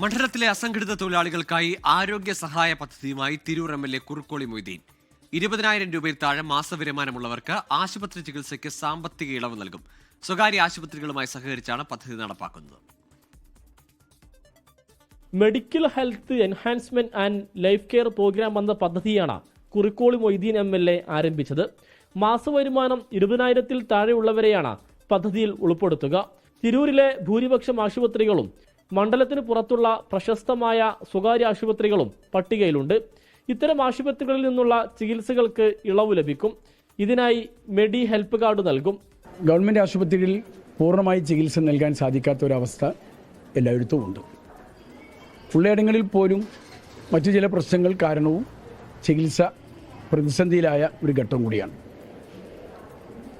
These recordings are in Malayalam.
മണ്ഡലത്തിലെ അസംഘടിത തൊഴിലാളികൾക്കായി ആരോഗ്യ സഹായ പദ്ധതിയുമായി Tirur M L A Kurukkoli Moideen. ഇരുപതിനായിരം രൂപയിൽ താഴെ മാസവരുമാനമുള്ളവർക്ക് ആശുപത്രി ചികിത്സയ്ക്ക് സാമ്പത്തിക ഇളവ് നൽകും. സ്വകാര്യ ആശുപത്രികളുമായി സഹകരിച്ചാണ് പദ്ധതി നടപ്പാക്കുന്നത്. Medical health enhancement and life care programme എന്ന പദ്ധതിയാണ് Kurukkoli Moideen M L A ആരംഭിച്ചത്. മാസവരുമാനം ഇരുപതിനായിരത്തിൽ താഴെയുള്ളവരെയാണ് പദ്ധതിയിൽ ഉൾപ്പെടുത്തുക. തിരൂരിലെ ഭൂരിപക്ഷം ആശുപത്രികളും മണ്ഡലത്തിന് പുറത്തുള്ള പ്രശസ്തമായ സ്വകാര്യ ആശുപത്രികളും പട്ടികയിലുണ്ട്. ഇത്തരം ആശുപത്രികളിൽ നിന്നുള്ള ചികിത്സകൾക്ക് ഇളവ് ലഭിക്കും. ഇതിനായി മെഡി ഹെൽപ്പ് കാർഡ് നൽകും. ഗവൺമെന്റ് ആശുപത്രികളിൽ പൂർണമായി ചികിത്സ നൽകാൻ സാധിക്കാത്ത ഒരവസ്ഥ എല്ലായിടത്തും ഉണ്ട് ഉള്ളയിടങ്ങളിൽ പോലും മറ്റു ചില പ്രശ്നങ്ങൾ കാരണവും ചികിത്സ പ്രതിസന്ധിയിലായ ഒരു ഘട്ടം കൂടിയാണ്.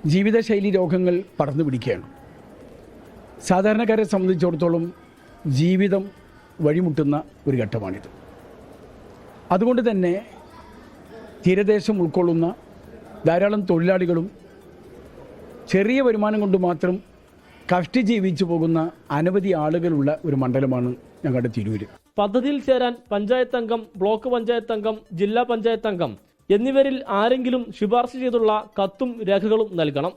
ജീവിതശൈലി രോഗങ്ങൾ പടർന്നു പിടിക്കുകയാണ്. സാധാരണക്കാരെ സംബന്ധിച്ചിടത്തോളം ജീവിതം വഴിമുട്ടുന്ന ഒരു ഘട്ടമാണിത്. അതുകൊണ്ട് തന്നെ തീരദേശം ഉൾക്കൊള്ളുന്ന ധാരാളം തൊഴിലാളികളും ചെറിയ വരുമാനം കൊണ്ട് മാത്രം കഷ്ടി ജീവിച്ചു പോകുന്ന അനവധി ആളുകളുള്ള ഒരു മണ്ഡലമാണ് ഞങ്ങളുടെ തിരൂര്. പദ്ധതിയിൽ ചേരാൻ പഞ്ചായത്ത് അംഗം ബ്ലോക്ക് പഞ്ചായത്ത് അംഗം ജില്ലാ പഞ്ചായത്ത് അംഗം എന്നിവരിൽ ആരെങ്കിലും ശുപാർശ ചെയ്തുള്ള കത്തും രേഖകളും നൽകണം.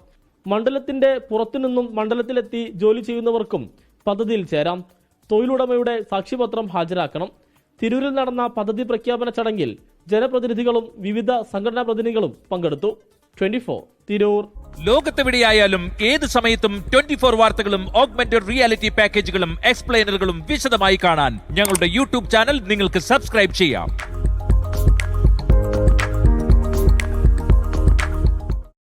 മണ്ഡലത്തിന്റെ പുറത്തുനിന്നും മണ്ഡലത്തിലെത്തി ജോലി ചെയ്യുന്നവർക്കും പദ്ധതിയിൽ ചേരാം. തൊഴിലുടമയുടെ സാക്ഷ്യപത്രം ഹാജരാക്കണം. തിരൂരിൽ നടന്ന പദ്ധതി പ്രഖ്യാപന ചടങ്ങിൽ ജനപ്രതിനിധികളും വിവിധ സംഘടനാ പ്രതിനിധികളും പങ്കെടുത്തു. ട്വന്റി തിരൂർ. ലോകത്തെവിടെയായാലും ഏത് സമയത്തും ട്വന്റി ഫോർ വാർത്തകളും ഓഗ്മെന്റഡ് റിയാലിറ്റി പാക്കേജുകളും എക്സ്പ്ലെയിനറുകളും വിശദമായി കാണാൻ ഞങ്ങളുടെ യൂട്യൂബ് ചാനൽ നിങ്ങൾക്ക് സബ്സ്ക്രൈബ് ചെയ്യാം.